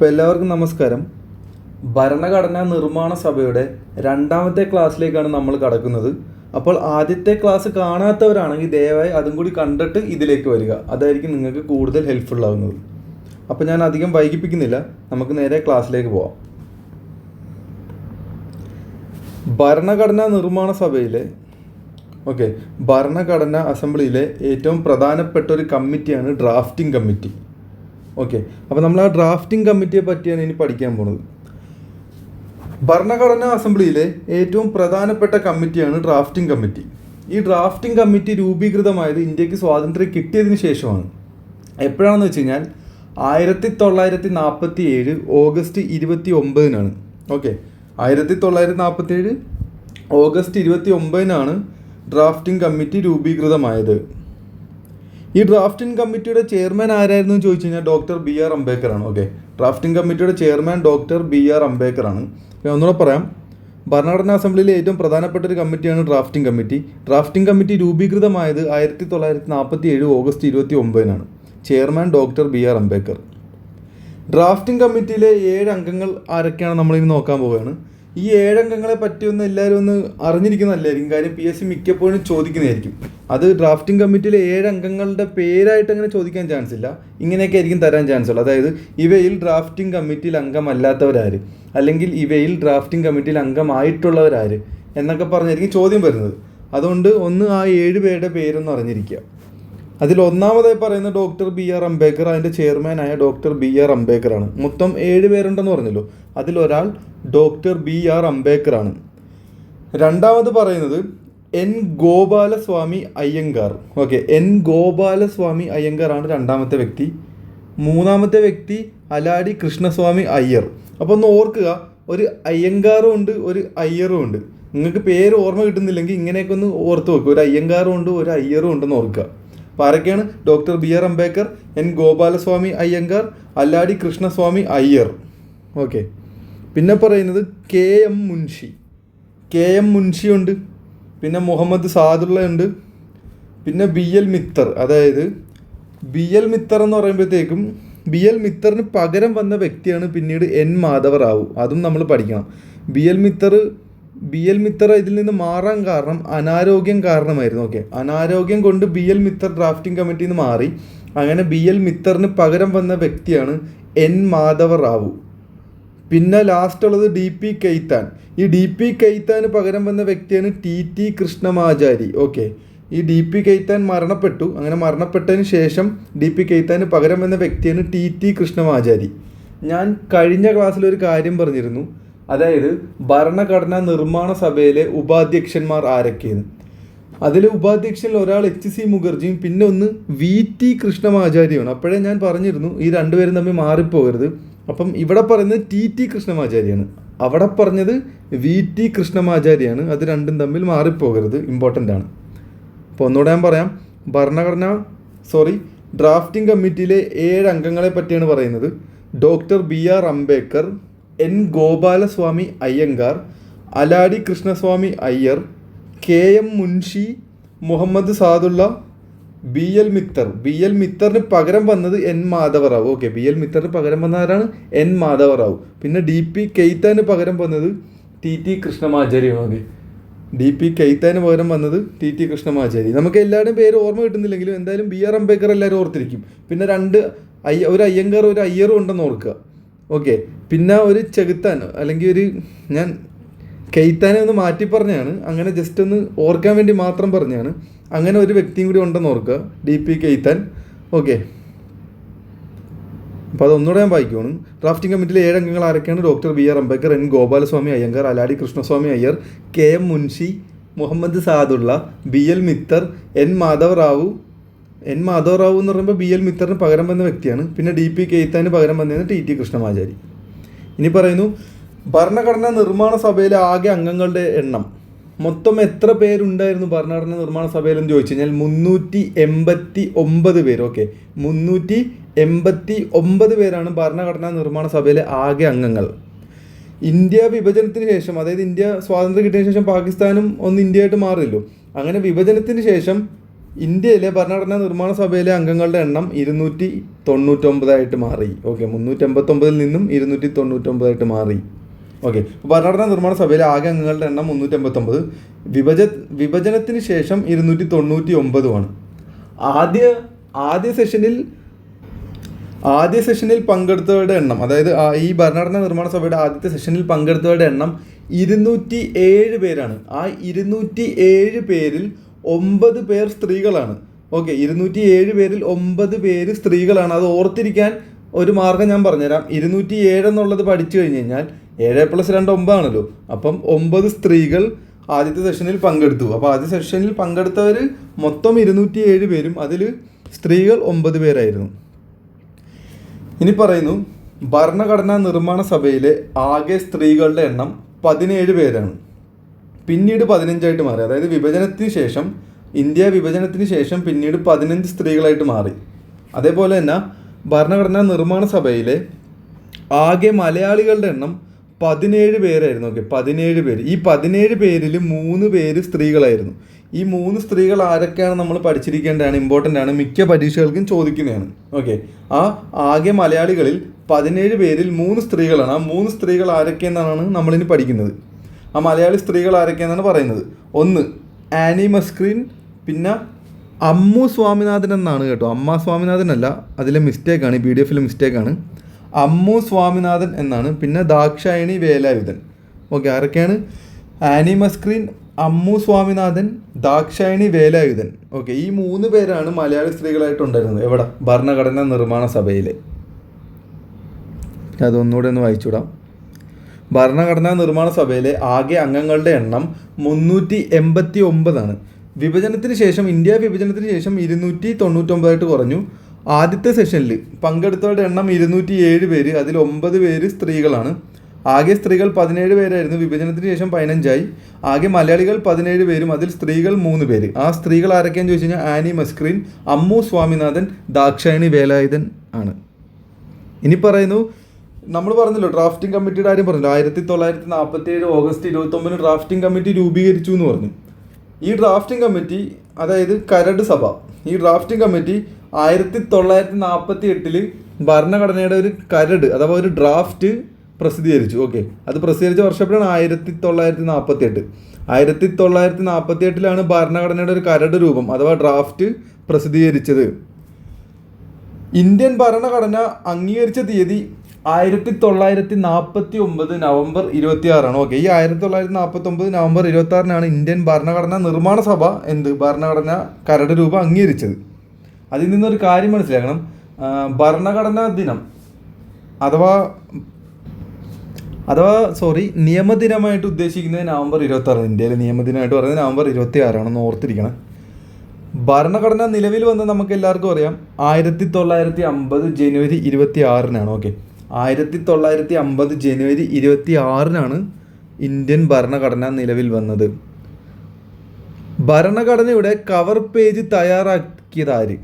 അപ്പോൾ എല്ലാവർക്കും നമസ്കാരം. ഭരണഘടനാ നിർമ്മാണ സഭയുടെ രണ്ടാമത്തെ ക്ലാസ്സിലേക്കാണ് നമ്മൾ കടക്കുന്നത്. അപ്പോൾ ആദ്യത്തെ ക്ലാസ് കാണാത്തവരാണെങ്കിൽ ദയവായി അതും കൂടി കണ്ടിട്ട് ഇതിലേക്ക് വരിക. അതായിരിക്കും നിങ്ങൾക്ക് കൂടുതൽ ഹെൽപ്ഫുൾ ആവുന്നത്. അപ്പോൾ ഞാൻ അധികം വൈകിപ്പിക്കുന്നില്ല. നമുക്ക് നേരെ ക്ലാസ്സിലേക്ക് പോവാം. ഭരണഘടനാ നിർമ്മാണ സഭയിലെ ഓക്കെ ഭരണഘടനാ അസംബ്ലിയിലെ ഏറ്റവും പ്രധാനപ്പെട്ട ഒരു കമ്മിറ്റിയാണ് ഡ്രാഫ്റ്റിംഗ് കമ്മിറ്റി. ഓക്കെ അപ്പോൾ നമ്മൾ ആ ഡ്രാഫ്റ്റിംഗ് കമ്മിറ്റിയെ പറ്റിയാണ് ഇനി പഠിക്കാൻ പോണത്. ഭരണഘടനാ അസംബ്ലിയിലെ ഏറ്റവും പ്രധാനപ്പെട്ട കമ്മിറ്റിയാണ് ഡ്രാഫ്റ്റിംഗ് കമ്മിറ്റി ഈ ഡ്രാഫ്റ്റിംഗ് കമ്മിറ്റി രൂപീകൃതമായത് ഇന്ത്യയ്ക്ക് സ്വാതന്ത്ര്യം കിട്ടിയതിന് ശേഷമാണ്. എപ്പോഴാണെന്ന് വെച്ച് കഴിഞ്ഞാൽ ആയിരത്തി തൊള്ളായിരത്തി നാൽപ്പത്തി ഏഴ് ഓഗസ്റ്റ് ഇരുപത്തി ഒമ്പതിനാണ് ഓക്കെ ആയിരത്തി തൊള്ളായിരത്തി നാൽപ്പത്തി ഏഴ് ഓഗസ്റ്റ് ഇരുപത്തി ഒമ്പതിനാണ് ഡ്രാഫ്റ്റിംഗ് കമ്മിറ്റി രൂപീകൃതമായത്. ഈ ഡ്രാഫ്റ്റിംഗ് കമ്മിറ്റിയുടെ ചെയർമാൻ ആരായിരുന്നു എന്ന് ചോദിച്ചു കഴിഞ്ഞാൽ ഡോക്ടർ ബി ആർ അംബേദ്കർ ആണ്. ഓക്കെ ഡ്രാഫ്റ്റിംഗ് കമ്മിറ്റിയുടെ chairman doctor B R Ambedkar ആണ്. ഒന്നുകൂടെ പറയാം. ഭരണഘടനാ അസംബ്ലിയിലെ ഏറ്റവും പ്രധാനപ്പെട്ട ഒരു കമ്മിറ്റിയാണ് ഡ്രാഫ്റ്റിംഗ് കമ്മിറ്റി ഡ്രാഫ്റ്റിംഗ് കമ്മിറ്റി രൂപീകൃതമായത് ആയിരത്തി തൊള്ളായിരത്തി നാൽപ്പത്തി ഏഴ് ഓഗസ്റ്റ് ഇരുപത്തി ഒമ്പതിനാണ് chairman doctor B R Ambedkar. Drafting കമ്മിറ്റിയിലെ ഏഴ് അംഗങ്ങൾ ആരൊക്കെയാണ് നമ്മളിനി നോക്കാൻ പോവുകയാണ്? ഈ ഏഴംഗങ്ങളെ പറ്റിയൊന്ന് എല്ലാവരും ഒന്ന് അറിഞ്ഞിരിക്കുന്നതല്ലായിരിക്കും കാര്യം പി എസ് സി മിക്കപ്പോഴും ചോദിക്കുന്നതായിരിക്കും. അത് ഡ്രാഫ്റ്റിംഗ് കമ്മിറ്റിയിലെ ഏഴ് അംഗങ്ങളുടെ പേരായിട്ട് അങ്ങനെ ചോദിക്കാൻ ചാൻസ് ഇല്ല. ഇങ്ങനെയൊക്കെ ആയിരിക്കും തരാൻ ചാൻസ് ഉള്ളത് അതായത് ഇവയിൽ ഡ്രാഫ്റ്റിംഗ് കമ്മിറ്റിയിൽ അംഗമല്ലാത്തവരാര്? അല്ലെങ്കിൽ ഇവയിൽ ഡ്രാഫ്റ്റിംഗ് കമ്മിറ്റിയിൽ അംഗമായിട്ടുള്ളവരാര്? എന്നൊക്കെ പറഞ്ഞായിരിക്കും ചോദ്യം വരുന്നത്. അതുകൊണ്ട് ഒന്ന് ആ ഏഴ് പേരുടെ പേരൊന്ന് അറിഞ്ഞിരിക്കുക. അതിൽ ഒന്നാമതായി പറയുന്ന ഡോക്ടർ ബി ആർ അംബേദ്കർ അതിന്റെ ചെയർമാനായ ഡോക്ടർ ബി ആർ അംബേദ്കർ ആണ് മൊത്തം ഏഴ് പേരുണ്ടെന്ന് പറഞ്ഞല്ലോ. അതിലൊരാൾ ഡോക്ടർ ബി ആർ അംബേദ്കർ ആണ് രണ്ടാമത് പറയുന്നത് N Gopalaswami Ayyangar. Okay N Gopalaswami Ayyangar ആണ് രണ്ടാമത്തെ വ്യക്തി. മൂന്നാമത്തെ വ്യക്തി അലാടി കൃഷ്ണസ്വാമി അയ്യർ. അപ്പോൾ ഒന്ന് ഓർക്കുക ഒരു അയ്യങ്കാറും ഉണ്ട് ഒരു അയ്യറും ഉണ്ട്. നിങ്ങൾക്ക് പേര് ഓർമ്മ കിട്ടുന്നില്ലെങ്കിൽ ഇങ്ങനെയൊക്കെ ഒന്ന് ഓർത്ത് വെക്കുക ഒരു അയ്യങ്കാറും ഉണ്ട് ഒരു അയ്യറും ഉണ്ടെന്ന് ഓർക്കുക. അപ്പോൾ ആരൊക്കെയാണ് doctor B R Ambedkar N Gopalaswami Ayyangar Alladi Krishnaswami Iyer. Okay. പിന്നെ പറയുന്നത് K M Munshi. K M Munshi ഉണ്ട് പിന്നെ മുഹമ്മദ് സാദുള്ള ഉണ്ട് പിന്നെ ബി എൽ മിത്തർ. അതായത് ബി എൽ മിത്തർ എന്ന് പറയുമ്പോഴത്തേക്കും ബി എൽ മിത്തറിന് പകരം വന്ന വ്യക്തിയാണ് പിന്നീട് എൻ മാധവറാവു. അതും നമ്മൾ പഠിക്കണം. B L Mitter B L Mitter ഇതിൽ നിന്ന് മാറാൻ കാരണം അനാരോഗ്യം കാരണമായിരുന്നു. ഓക്കെ അനാരോഗ്യം കൊണ്ട് ബി എൽ മിത്തർ ഡ്രാഫ്റ്റിംഗ് കമ്മിറ്റിയിൽ നിന്ന് മാറി. അങ്ങനെ ബി എൽ മിത്തറിന് പകരം വന്ന വ്യക്തിയാണ് എൻ മാധവ റാവു പിന്നെ ലാസ്റ്റ് ഉള്ളത് ഡി പി കൈത്താൻ ഈ ഡി പി കൈത്താന് പകരം വന്ന വ്യക്തിയാണ് ടി ടി കൃഷ്ണമാചാരി. ഓക്കെ ഈ ഡി പി കൈത്താൻ മരണപ്പെട്ടു. അങ്ങനെ മരണപ്പെട്ടതിന് ശേഷം ഡി പി കൈത്താന് പകരം വന്ന വ്യക്തിയാണ് ടി ടി കൃഷ്ണമാചാരി. ഞാൻ കഴിഞ്ഞ ക്ലാസ്സിൽ ഒരു കാര്യം പറഞ്ഞിരുന്നു. അതായത് ഭരണഘടനാ നിർമ്മാണ സഭയിലെ ഉപാധ്യക്ഷന്മാർ ആരൊക്കെയെന്ന്. അതിലെ ഉപാധ്യക്ഷനിൽ ഒരാൾ എച്ച് സി മുഖർജിയും പിന്നെ ഒന്ന് വി ടി കൃഷ്ണമാചാര്യമാണ് അപ്പോഴേ ഞാൻ പറഞ്ഞിരുന്നു ഈ രണ്ടുപേരും തമ്മിൽ മാറിപ്പോകരുത്. അപ്പം ഇവിടെ പറയുന്നത് ടി ടി കൃഷ്ണമാചാര്യാണ് അവിടെ പറഞ്ഞത് വി ടി കൃഷ്ണമാചാര്യാണ് അത് രണ്ടും തമ്മിൽ മാറിപ്പോകരുത്. ഇമ്പോർട്ടന്റ് ആണ്. അപ്പോൾ ഒന്നുകൂടെ ഞാൻ പറയാം. ഭരണഘടന സോറി ഡ്രാഫ്റ്റിംഗ് കമ്മിറ്റിയിലെ ഏഴ് അംഗങ്ങളെ പറ്റിയാണ് പറയുന്നത്. Doctor B R Ambedkar N Gopalaswami Ayyangar Alladi Krishnaswami Iyer K M Munshi Muhammad Saadulla B L Mitter. B L മിത്തറിന് പകരം വന്നത് N Madhavarao. Okay B L മിത്തറിന് പകരം വന്ന ആരാണ്? എൻ മാധവറാവു. പിന്നെ ഡി പി കെയ്ത്താന് പകരം വന്നത് T T Krishnamachari. Okay D P കെയ്ത്താന് പകരം വന്നത് ടി ടി കൃഷ്ണമാചാരി. നമുക്ക് എല്ലാവരുടെയും പേര് ഓർമ്മ കിട്ടുന്നില്ലെങ്കിലും എന്തായാലും ബി ആർ അംബേദ്കർ എല്ലാവരും ഓർത്തിരിക്കും. പിന്നെ രണ്ട് അയ്യ ഒരു അയ്യങ്കാർ ഒരു അയ്യറും ഉണ്ടെന്ന് ഓർക്കുക. ഓക്കെ പിന്നെ ഒരു ചെകുത്താൻ അല്ലെങ്കിൽ ഒരു ഞാൻ കെയ്ത്താനെ ഒന്ന് മാറ്റി പറഞ്ഞാണ്. അങ്ങനെ ജസ്റ്റ് ഒന്ന് ഓർക്കാൻ വേണ്ടി മാത്രം പറഞ്ഞാണ്. അങ്ങനെ ഒരു വ്യക്തിയും കൂടി ഉണ്ടെന്ന് ഓർക്കുക. D P Khaitan. ഓക്കെ. അപ്പോൾ അതൊന്നുകൂടെ ഞാൻ വായിക്കുവാണ്. ഡ്രാഫ്റ്റിംഗ് കമ്മിറ്റിയിലെ ഏഴ് അംഗങ്ങൾ ആരൊക്കെയാണ്? Doctor B R Ambedkar N Gopalaswami Ayyangar Alladi Krishnaswami Iyer K M Munshi Muhammad Saadulla B L Mitter N Madhav Rao N Madhavarao എന്ന് പറയുമ്പോൾ ബി എൽ മിത്തറിന് പകരം വന്ന വ്യക്തിയാണ്. പിന്നെ ഡി പി കെയ്ത്താന് പകരം വന്നതെന്ന് ടി ടി കൃഷ്ണമാചാരി. ഇനി പറയുന്നു ഭരണഘടനാ നിർമ്മാണ സഭയിലെ ആകെ അംഗങ്ങളുടെ എണ്ണം. മൊത്തം എത്ര പേരുണ്ടായിരുന്നു ഭരണഘടനാ നിർമ്മാണ സഭയിൽ എന്ന് ചോദിച്ചു കഴിഞ്ഞാൽ മുന്നൂറ്റി എൺപത്തി ഒമ്പത് പേര്. ഓക്കെ മുന്നൂറ്റി എൺപത്തി ഒമ്പത് പേരാണ് ഭരണഘടനാ നിർമ്മാണ സഭയിലെ ആകെ അംഗങ്ങൾ. ഇന്ത്യ വിഭജനത്തിന് ശേഷം അതായത് ഇന്ത്യ സ്വാതന്ത്ര്യം കിട്ടിയതിന് ശേഷം പാകിസ്ഥാനും ഒന്ന് ഇന്ത്യയായിട്ട് മാറിയല്ലോ. അങ്ങനെ വിഭജനത്തിന് ശേഷം ഇന്ത്യയിലെ ഭരണഘടനാ നിർമ്മാണ സഭയിലെ അംഗങ്ങളുടെ എണ്ണം ഇരുന്നൂറ്റി തൊണ്ണൂറ്റൊമ്പതായിട്ട് മാറി. ഓക്കെ മുന്നൂറ്റി എൺപത്തൊമ്പതിൽ നിന്നും ഇരുന്നൂറ്റി തൊണ്ണൂറ്റൊമ്പതായിട്ട് മാറി. ഓക്കെ ഭരണഘടനാ നിർമ്മാണ സഭയിലെ ആകെ അംഗങ്ങളുടെ എണ്ണം മുന്നൂറ്റി എൺപത്തൊമ്പത് വിഭജ വിഭജനത്തിന് ശേഷം ഇരുന്നൂറ്റി തൊണ്ണൂറ്റി ഒമ്പതുമാണ് ആദ്യ ആദ്യ സെഷനിൽ ആദ്യ സെഷനിൽ പങ്കെടുത്തവരുടെ എണ്ണം അതായത് ഈ ഭരണഘടനാ നിർമ്മാണ സഭയുടെ ആദ്യത്തെ സെഷനിൽ പങ്കെടുത്തവരുടെ എണ്ണം ഇരുന്നൂറ്റി ഏഴ് പേരാണ്. ആ ഇരുന്നൂറ്റി ഏഴ് പേരിൽ ഒമ്പത് പേർ സ്ത്രീകളാണ്. ഓക്കെ ഇരുന്നൂറ്റി ഏഴ് പേരിൽ ഒമ്പത് പേര് സ്ത്രീകളാണ്. അത് ഓർത്തിരിക്കാൻ ഒരു മാർഗം ഞാൻ പറഞ്ഞുതരാം. ഇരുന്നൂറ്റി ഏഴ് എന്നുള്ളത് പഠിച്ചു കഴിഞ്ഞ് കഴിഞ്ഞാൽ ഏഴ് പ്ലസ് രണ്ട് ഒമ്പതാണല്ലോ അപ്പം ഒമ്പത് സ്ത്രീകൾ ആദ്യത്തെ സെഷനിൽ പങ്കെടുത്തു. അപ്പോൾ ആദ്യ സെഷനിൽ പങ്കെടുത്തവർ മൊത്തം ഇരുന്നൂറ്റി ഏഴ് പേരും അതിൽ സ്ത്രീകൾ ഒമ്പത് പേരായിരുന്നു. ഇനി പറയുന്നു ഭരണഘടനാ നിർമ്മാണ സഭയിലെ ആകെ സ്ത്രീകളുടെ എണ്ണം പതിനേഴ് പേരാണ്. പിന്നീട് പതിനഞ്ചായിട്ട് മാറി. അതായത് വിഭജനത്തിന് ശേഷം ഇന്ത്യ വിഭജനത്തിന് ശേഷം പിന്നീട് പതിനഞ്ച് സ്ത്രീകളായിട്ട് മാറി. അതേപോലെ തന്നെ ഭരണഘടനാ നിർമ്മാണ സഭയിലെ ആകെ മലയാളികളുടെ എണ്ണം പതിനേഴ് പേരായിരുന്നു. ഓക്കെ പതിനേഴ് പേര്. ഈ പതിനേഴ് പേരിൽ മൂന്ന് പേര് സ്ത്രീകളായിരുന്നു. ഈ മൂന്ന് സ്ത്രീകൾ ആരൊക്കെയാണ് നമ്മൾ പഠിച്ചിരിക്കേണ്ടതാണ് ഇമ്പോർട്ടന്റ് ആണ് മിക്ക പരീക്ഷകൾക്കും ചോദിക്കുന്നതാണ്. ഓക്കെ ആ ആകെ മലയാളികളിൽ പതിനേഴ് പേരിൽ മൂന്ന് സ്ത്രീകളാണ്. ആ മൂന്ന് സ്ത്രീകൾ ആരൊക്കെയെന്നാണ് നമ്മളിനി പഠിക്കുന്നത്. ആ മലയാളി സ്ത്രീകൾ ആരൊക്കെയാണെന്നാണ് പറയുന്നത്. ഒന്ന് ആനി മസ്ക്രീൻ പിന്നെ അമ്മു സ്വാമിനാഥൻ എന്നാണ് കേട്ടോ. അമ്മ സ്വാമിനാഥൻ അല്ല അതിലെ മിസ്റ്റേക്കാണ് ഈ പി ഡി എഫിലെ മിസ്റ്റേക്കാണ് അമ്മു സ്വാമിനാഥൻ എന്നാണ് പിന്നെ ദാക്ഷായണി വേലായുധൻ. ഓക്കെ ആരൊക്കെയാണ്? ആനി മസ്ക്രീൻ അമ്മു സ്വാമിനാഥൻ ദാക്ഷായണി വേലായുധൻ. ഓക്കെ ഈ മൂന്ന് പേരാണ് മലയാളി സ്ത്രീകളായിട്ടുണ്ടായിരുന്നത് എവിടെ? ഭരണഘടനാ നിർമ്മാണ സഭയിലെ. അതൊന്നുകൂടെ ഒന്ന് വായിച്ചുവിടാം ഭരണഘടനാ നിർമ്മാണ സഭയിലെ ആകെ അംഗങ്ങളുടെ എണ്ണം മുന്നൂറ്റി എൺപത്തി ഒമ്പതാണ് വിഭജനത്തിന് ശേഷം ഇന്ത്യ വിഭജനത്തിന് ശേഷം ഇരുന്നൂറ്റി തൊണ്ണൂറ്റൊമ്പതായിട്ട് കുറഞ്ഞു. ആദ്യത്തെ സെഷനിൽ പങ്കെടുത്തവരുടെ എണ്ണം ഇരുന്നൂറ്റി ഏഴ് പേര് അതിൽ ഒമ്പത് പേര് സ്ത്രീകളാണ്. ആകെ സ്ത്രീകൾ പതിനേഴ് പേരായിരുന്നു. വിഭജനത്തിന് ശേഷം പതിനഞ്ചായി. ആകെ മലയാളികൾ പതിനേഴ് പേരും അതിൽ സ്ത്രീകൾ മൂന്ന് പേര്. ആ സ്ത്രീകൾ ആരൊക്കെയാണെന്ന് ചോദിച്ചു കഴിഞ്ഞാൽ ആനി മസ്ക്രീൻ അമ്മു സ്വാമിനാഥൻ ദാക്ഷായണി വേലായുധൻ ആണ്. ഇനി പറയുന്നു നമ്മൾ പറഞ്ഞല്ലോ ഡ്രാഫ്റ്റിംഗ് കമ്മിറ്റിയുടെ കാര്യം പറഞ്ഞല്ലോ? ആയിരത്തി തൊള്ളായിരത്തി നാൽപ്പത്തി ഏഴ് ഓഗസ്റ്റ് ഇരുപത്തൊമ്പതിന് ഡ്രാഫ്റ്റിംഗ് കമ്മിറ്റി രൂപീകരിച്ചു എന്ന് പറഞ്ഞു. ഈ ഡ്രാഫ്റ്റിംഗ് കമ്മിറ്റി അതായത് കരട് സഭ ഈ ഡ്രാഫ്റ്റിംഗ് കമ്മിറ്റി ആയിരത്തി തൊള്ളായിരത്തി നാൽപ്പത്തി എട്ടിൽ ഭരണഘടനയുടെ ഒരു കരട് അഥവാ ഒരു ഡ്രാഫ്റ്റ് പ്രസിദ്ധീകരിച്ചു. ഓക്കെ അത് പ്രസിദ്ധീകരിച്ച വർഷപ്പോഴാണ് ആയിരത്തി തൊള്ളായിരത്തി നാൽപ്പത്തി എട്ട് ആയിരത്തി തൊള്ളായിരത്തി നാൽപ്പത്തി എട്ടിലാണ് ഭരണഘടനയുടെ ഒരു കരട് രൂപം അഥവാ ഡ്രാഫ്റ്റ് പ്രസിദ്ധീകരിച്ചത്. ഇന്ത്യൻ ഭരണഘടന അംഗീകരിച്ച തീയതി ആയിരത്തി തൊള്ളായിരത്തി നാൽപ്പത്തി ഒമ്പത് നവംബർ ഇരുപത്തി ആറാണ് ഓക്കെ ഈ ആയിരത്തി തൊള്ളായിരത്തി നാൽപ്പത്തി ഒമ്പത് നവംബർ ഇരുപത്തി ആറിനാണ് ഇന്ത്യൻ ഭരണഘടനാ നിർമ്മാണ സഭ എന്ത് ഭരണഘടന കരട് രൂപം അംഗീകരിച്ചത്. അതിൽ നിന്നൊരു കാര്യം മനസ്സിലാക്കണം. ഭരണഘടനാ ദിനം അഥവാ അഥവാ സോറി നിയമദിനമായിട്ട് ഉദ്ദേശിക്കുന്നത് നവംബർ ഇരുപത്തി ആറ് ഇന്ത്യയിലെ നിയമദിനമായിട്ട് പറയുന്നത് നവംബർ ഇരുപത്തി ആറാണെന്ന് ഓർത്തിരിക്കണം. ഭരണഘടന നിലവിൽ വന്ന് നമുക്ക് എല്ലാവർക്കും അറിയാം. ആയിരത്തി തൊള്ളായിരത്തി അമ്പത് ജനുവരി ഇരുപത്തി ആറിനാണ് ഓക്കെ. ആയിരത്തി തൊള്ളായിരത്തി അമ്പത് ജനുവരി ഇരുപത്തി ആറിനാണ് ഇന്ത്യൻ ഭരണഘടന നിലവിൽ വന്നത്. ഭരണഘടനയുടെ കവർ പേജ് തയ്യാറാക്കിയത് ആര്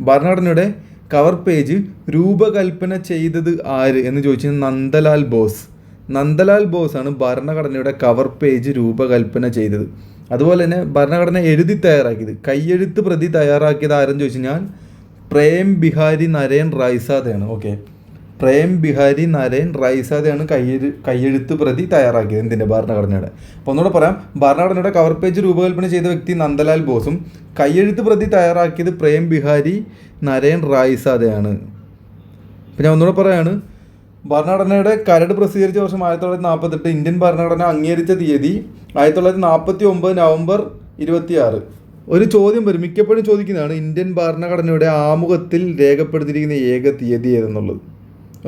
ഭരണഘടനയുടെ കവർ പേജ് രൂപകൽപ്പന ചെയ്തത് ആര് എന്ന് ചോദിച്ചാൽ നന്ദലാൽ ബോസ്. നന്ദലാൽ ബോസ് ആണ് ഭരണഘടനയുടെ കവർ പേജ് രൂപകൽപ്പന ചെയ്തത്. അതുപോലെ തന്നെ ഭരണഘടന എഴുതി തയ്യാറാക്കിയത്. കയ്യെഴുത്ത് പ്രതി തയ്യാറാക്കിയത് ആരെന്ന് ചോദിച്ചു കഴിഞ്ഞാൽ പ്രേം ബിഹാരി നരേൻ റൈസാദയാണ്. ഓക്കെ പ്രേം ബിഹാരി നരേൻ റൈസാദയാണ് കയ്യെഴു കയ്യെഴുത്ത് പ്രതി തയ്യാറാക്കിയത്. എന്തിന്റെ? ഭരണഘടനയുടെ. അപ്പോൾ ഒന്നുകൂടെ പറയാം. ഭരണഘടനയുടെ കവർ പേജ് രൂപകൽപ്പന ചെയ്ത വ്യക്തി നന്ദലാൽ ബോസും കയ്യെഴുത്ത് പ്രതി തയ്യാറാക്കിയത് പ്രേം ബിഹാരി നരേൻ റൈസാദയാണ്. ഞാൻ ഒന്നുകൂടെ പറയാണ്. ഭരണഘടനയുടെ കരട് പ്രസിദ്ധീകരിച്ച വർഷം ആയിരത്തി തൊള്ളായിരത്തി നാൽപ്പത്തെട്ട് ഇന്ത്യൻ ഭരണഘടന അംഗീകരിച്ച തീയതി ആയിരത്തി തൊള്ളായിരത്തി നാൽപ്പത്തി ഒമ്പത് നവംബർ ഇരുപത്തിയാറ്. ഒരു ചോദ്യം വരും. മിക്കപ്പോഴും ചോദിക്കുന്നതാണ് ഇന്ത്യൻ ഭരണഘടനയുടെ ആമുഖത്തിൽ രേഖപ്പെടുത്തിയിരിക്കുന്ന ഏക തീയതി ഏതെന്നുള്ളത്.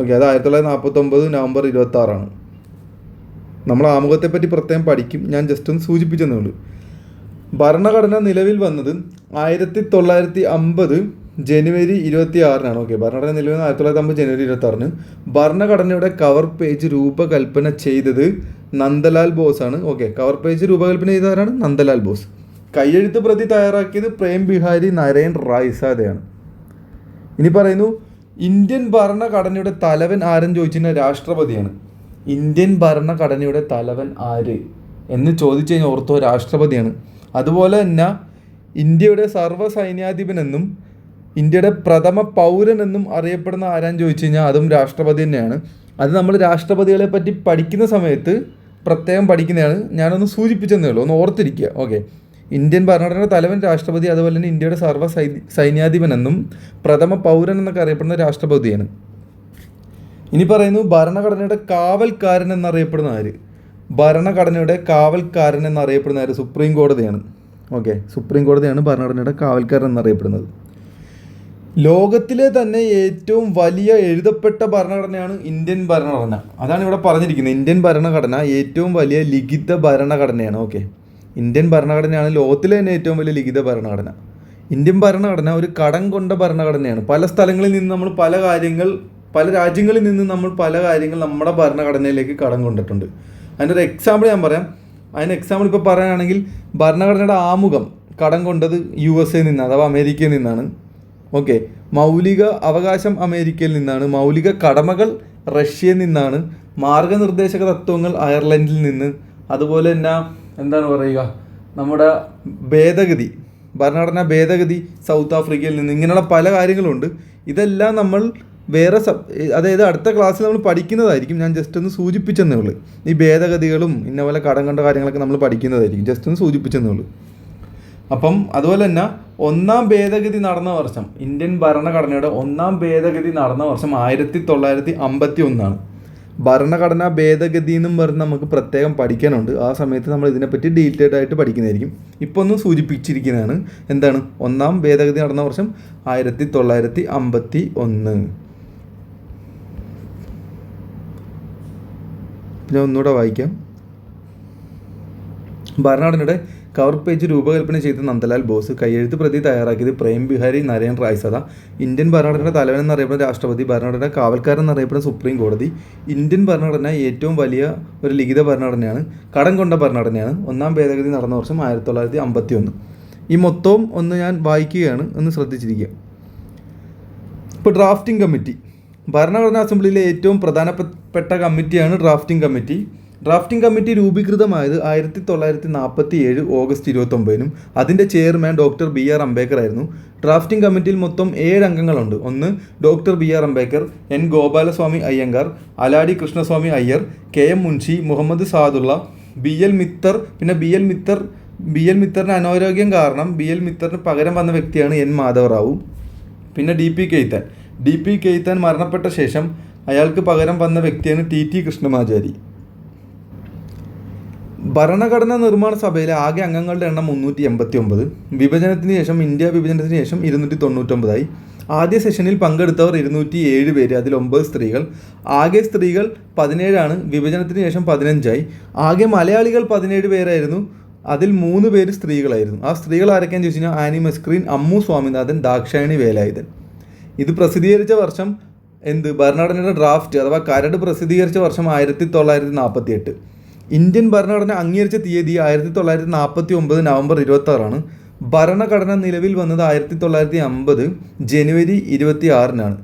ഓക്കെ അത് ആയിരത്തി തൊള്ളായിരത്തി നാൽപ്പത്തൊമ്പത് നവംബർ ഇരുപത്തി ആറാണ് നമ്മൾ ആമുഖത്തെ പറ്റി പ്രത്യേകം പഠിക്കും. ഞാൻ ജസ്റ്റ് ഒന്ന് സൂചിപ്പിച്ചെന്നേ ഉള്ളൂ. ഭരണഘടന നിലവിൽ വന്നത് ആയിരത്തി തൊള്ളായിരത്തി അമ്പത് ജനുവരി ഇരുപത്തി ആറിനാണ് ഓക്കെ ഭരണഘടന നിലവിൽ ആയിരത്തി തൊള്ളായിരത്തി അമ്പത് ജനുവരി ഇരുപത്തി ആറിന് ഭരണഘടനയുടെ കവർ പേജ് രൂപകൽപ്പന ചെയ്തത് നന്ദലാൽ ബോസ് ആണ്. ഓക്കെ കവർ പേജ് രൂപകൽപ്പന ചെയ്തവരാണ് നന്ദലാൽ ബോസ്. കയ്യെഴുത്ത് പ്രതി തയ്യാറാക്കിയത് പ്രേം ബിഹാരി നരേൻ റായ്സാദയാണ്. ഇനി പറയുന്നു ഇന്ത്യൻ ഭരണഘടനയുടെ തലവൻ ആരെന്ന് ചോദിച്ചാൽ രാഷ്ട്രപതിയാണ്. ഇന്ത്യൻ ഭരണഘടനയുടെ തലവൻ ആര് എന്ന് ചോദിച്ചു കഴിഞ്ഞാൽ ഓർത്തോ രാഷ്ട്രപതിയാണ്. അതുപോലെ തന്നെ ഇന്ത്യയുടെ സർവ സൈന്യാധിപനെന്നും ഇന്ത്യയുടെ പ്രഥമ പൗരൻ എന്നും അറിയപ്പെടുന്ന ആരാന്ന് ചോദിച്ചു കഴിഞ്ഞാൽ അതും രാഷ്ട്രപതി തന്നെയാണ്. അത് നമ്മൾ രാഷ്ട്രപതികളെ പറ്റി പഠിക്കുന്ന സമയത്ത് പ്രത്യേകം പഠിക്കുന്നതാണ്. ഞാനൊന്ന് സൂചിപ്പിച്ചെന്നേ ഉള്ളൂ. ഒന്ന് ഓർത്തിരിക്കുക. ഓക്കെ. ഇന്ത്യൻ ഭരണഘടനയുടെ തലവൻ രാഷ്ട്രപതി അതുപോലെ തന്നെ ഇന്ത്യയുടെ സർവ സൈ സൈന്യാധിപൻ എന്നും പ്രഥമ പൗരൻ എന്നൊക്കെ അറിയപ്പെടുന്ന രാഷ്ട്രപതിയാണ്. ഇനി പറയുന്നു ഭരണഘടനയുടെ കാവൽക്കാരൻ എന്നറിയപ്പെടുന്ന ആര്? ഭരണഘടനയുടെ കാവൽക്കാരൻ എന്നറിയപ്പെടുന്ന ആര്? സുപ്രീം കോടതിയാണ്. ഓക്കെ സുപ്രീം കോടതിയാണ് ഭരണഘടനയുടെ കാവൽക്കാരൻ എന്നറിയപ്പെടുന്നത്. ലോകത്തിലെ തന്നെ ഏറ്റവും വലിയ എഴുതപ്പെട്ട ഭരണഘടനയാണ് ഇന്ത്യൻ ഭരണഘടന. അതാണ് ഇവിടെ പറഞ്ഞിരിക്കുന്നത്. ഇന്ത്യൻ ഭരണഘടന ഏറ്റവും വലിയ ലിഖിത ഭരണഘടനയാണ്. ഓക്കെ. ഇന്ത്യൻ ഭരണഘടനയാണ് ലോകത്തിലെ തന്നെ ഏറ്റവും വലിയ ലിഖിത ഭരണഘടന. ഇന്ത്യൻ ഭരണഘടന ഒരു കടം കൊണ്ട ഭരണഘടനയാണ്. പല സ്ഥലങ്ങളിൽ നിന്ന് നമ്മൾ പല കാര്യങ്ങൾ പല രാജ്യങ്ങളിൽ നിന്ന് നമ്മൾ പല കാര്യങ്ങൾ നമ്മുടെ ഭരണഘടനയിലേക്ക് കടം കൊണ്ടിട്ടുണ്ട്. അതിനൊരു എക്സാമ്പിൾ ഞാൻ പറയാം. അതിന് എക്സാമ്പിൾ ഇപ്പോൾ പറയാനാണെങ്കിൽ ഭരണഘടനയുടെ ആമുഖം കടം കൊണ്ടത് യു എസ് എ നിന്ന് അഥവാ അമേരിക്കയിൽ നിന്നാണ്. ഓക്കെ. മൗലിക അവകാശം അമേരിക്കയിൽ നിന്നാണ്. മൗലിക കടമകൾ റഷ്യയിൽ നിന്നാണ്. മാർഗനിർദ്ദേശക തത്വങ്ങൾ അയർലൻഡിൽ നിന്ന്. അതുപോലെ തന്നെ എന്താണ് പറയുക? നമ്മുടെ ഭേദഗതി ഭരണഘടനാ ഭേദഗതി സൗത്ത് ആഫ്രിക്കയിൽ നിന്ന് ഇങ്ങനെയുള്ള പല കാര്യങ്ങളുണ്ട്. ഇതെല്ലാം നമ്മൾ വേറെ സബ് അതായത് അടുത്ത ക്ലാസ്സിൽ നമ്മൾ പഠിക്കുന്നതായിരിക്കും. ഞാൻ ജസ്റ്റ് ഒന്ന് സൂചിപ്പിച്ചെന്നേ ഉള്ളൂ. ഈ ഭേദഗതികളും ഇന്ന പോലെ കടം കണ്ട കാര്യങ്ങളൊക്കെ നമ്മൾ പഠിക്കുന്നതായിരിക്കും. ജസ്റ്റ് ഒന്ന് സൂചിപ്പിച്ചെന്നേ ഉള്ളൂ. അപ്പം അതുപോലെ തന്നെ ഒന്നാം ഭേദഗതി നടന്ന വർഷം ഇന്ത്യൻ ഭരണഘടനയുടെ ഒന്നാം ഭേദഗതി നടന്ന വർഷം ആയിരത്തി തൊള്ളായിരത്തി അമ്പത്തി ഒന്നാണ്. ഭരണഘടനാ ഭേദഗതി എന്നും പറഞ്ഞ് നമുക്ക് പ്രത്യേകം പഠിക്കാനുണ്ട്. ആ സമയത്ത് നമ്മൾ ഇതിനെപ്പറ്റി ഡീറ്റെയിൽഡ് ആയിട്ട് പഠിക്കുന്നതായിരിക്കും. ഇപ്പോൾ ഒന്ന് സൂചിപ്പിച്ചിരിക്കുന്നതാണ്. എന്താണ്? ഒന്നാം ഭേദഗതി നടന്ന വർഷം ആയിരത്തി തൊള്ളായിരത്തി അമ്പത്തി ഒന്ന് പിന്നെ ഒന്നുകൂടെ വായിക്കാം. ഭരണഘടനയുടെ കവർ പേജ് രൂപകൽപ്പന ചെയ്ത നന്ദലാൽ ബോസ് കയ്യെഴുത്ത് പ്രതി തയ്യാറാക്കിയത് പ്രേം ബിഹാരി നരേൻ റായ് സദ ഇന്ത്യൻ ഭരണഘടന തലവൻ എന്നറിയപ്പെടുന്ന രാഷ്ട്രപതി ഭരണഘടന കാവൽക്കാരൻ എന്നറിയപ്പെടുന്ന സുപ്രീം കോടതി. ഇന്ത്യൻ ഭരണഘടന ഏറ്റവും വലിയ ഒരു ലിഖിത ഭരണഘടനയാണ്. കടം കൊണ്ട ഭരണഘടനയാണ്. ഒന്നാം ഭേദഗതി നടന്ന വർഷം ആയിരത്തി തൊള്ളായിരത്തി അമ്പത്തി ഒന്ന് ഈ മൊത്തവും ഒന്ന് ഞാൻ വായിക്കുകയാണ്. എന്ന് ശ്രദ്ധിച്ചിരിക്കുക. ഇപ്പോൾ ഡ്രാഫ്റ്റിംഗ് കമ്മിറ്റി. ഭരണഘടനാ അസംബ്ലിയിലെ ഏറ്റവും പ്രധാനപ്പെട്ട കമ്മിറ്റിയാണ് ഡ്രാഫ്റ്റിംഗ് കമ്മിറ്റി. ഡ്രാഫ്റ്റിംഗ് കമ്മിറ്റി രൂപീകൃതമായത് ആയിരത്തി തൊള്ളായിരത്തി നാൽപ്പത്തി ഏഴ് ഓഗസ്റ്റ് ഇരുപത്തൊമ്പതിനും. അതിന്റെ chairman doctor B R Ambedkar ആയിരുന്നു. ഡ്രാഫ്റ്റിംഗ് കമ്മിറ്റിയിൽ മൊത്തം ഏഴ് അംഗങ്ങളുണ്ട്. ഒന്ന് doctor B R Ambedkar N Gopalaswami Ayyangar Alladi Krishnaswami Iyer K M Munshi Muhammad Saadulla B L Mitter പിന്നെ B L Mitter B L മിത്തറിന് അനാരോഗ്യം കാരണം ബി എൽ മിത്തറിന് പകരം വന്ന വ്യക്തിയാണ് എൻ മാധവറാവു. പിന്നെ D P Khaitan. D P Khaitan മരണപ്പെട്ട ശേഷം അയാൾക്ക് പകരം വന്ന വ്യക്തിയാണ് ടി ടി കൃഷ്ണമാചാരി. ഭരണഘടനാ നിർമ്മാണ സഭയിലെ ആകെ അംഗങ്ങളുടെ എണ്ണം മുന്നൂറ്റി എൺപത്തി ഒമ്പത് വിഭജനത്തിന് ശേഷം ഇന്ത്യ വിഭജനത്തിന് ശേഷം ഇരുന്നൂറ്റി തൊണ്ണൂറ്റൊമ്പതായി ആദ്യ സെഷനിൽ പങ്കെടുത്തവർ ഇരുന്നൂറ്റി ഏഴ് പേര്. അതിൽ ഒമ്പത് സ്ത്രീകൾ. ആകെ സ്ത്രീകൾ പതിനേഴാണ്. വിഭജനത്തിന് ശേഷം പതിനഞ്ചായി. ആകെ മലയാളികൾ പതിനേഴ് പേരായിരുന്നു. അതിൽ മൂന്ന് പേര് സ്ത്രീകളായിരുന്നു. ആ സ്ത്രീകൾ ആരൊക്കെയാണെന്ന് ചോദിച്ചു കഴിഞ്ഞാൽ ആനി മസ്ക്രീൻ അമ്മു സ്വാമിനാഥൻ ദാക്ഷായണി വേലായുധൻ. ഇത് പ്രസിദ്ധീകരിച്ച വർഷം എന്ത്? ഭരണഘടനയുടെ ഡ്രാഫ്റ്റ് അഥവാ കരട് പ്രസിദ്ധീകരിച്ച വർഷം ആയിരത്തി തൊള്ളായിരത്തി നാൽപ്പത്തി എട്ട് ഇന്ത്യൻ ഭരണഘടന അംഗീകരിച്ച തീയതി ആയിരത്തി തൊള്ളായിരത്തി നാൽപ്പത്തി ഒമ്പത് നവംബർ ഇരുപത്തി ആറാണ് ഭരണഘടന നിലവിൽ വന്നത് ആയിരത്തി തൊള്ളായിരത്തി അമ്പത് ജനുവരി ഇരുപത്തി ആറിനാണ്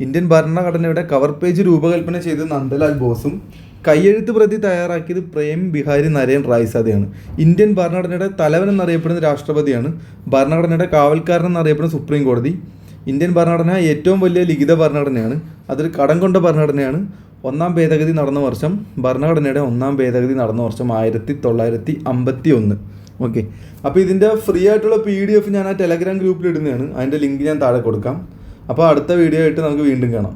ഇന്ത്യൻ ഭരണഘടനയുടെ കവർ പേജ് രൂപകൽപ്പന ചെയ്തത് നന്ദലാൽ ബോസും കയ്യെഴുത്ത് പ്രതി തയ്യാറാക്കിയത് പ്രേം ബിഹാരി നരേൻ റായ്സാദയാണ്. ഇന്ത്യൻ ഭരണഘടനയുടെ തലവൻ എന്നറിയപ്പെടുന്ന രാഷ്ട്രപതിയാണ്. ഭരണഘടനയുടെ കാവൽക്കാരൻ എന്നറിയപ്പെടുന്ന സുപ്രീം കോടതി. ഇന്ത്യൻ ഭരണഘടന ഏറ്റവും വലിയ ലിഖിത ഭരണഘടനയാണ്. അതൊരു കടം കൊണ്ട ഭരണഘടനയാണ്. ഒന്നാം ഭേദഗതി നടന്ന വർഷം ഭരണഘടനയുടെ ഒന്നാം ഭേദഗതി നടന്ന വർഷം ആയിരത്തി തൊള്ളായിരത്തി അമ്പത്തി ഒന്ന് ഓക്കെ അപ്പോൾ ഇതിന്റെ ഫ്രീ ആയിട്ടുള്ള പി ഡി എഫ് ഞാൻ ആ ടെലഗ്രാം ഗ്രൂപ്പിൽ ഇടുന്നതാണ്. അതിന്റെ ലിങ്ക് ഞാൻ താഴെ കൊടുക്കാം. അപ്പോൾ അടുത്ത വീഡിയോ ആയിട്ട് നമുക്ക് വീണ്ടും കാണാം.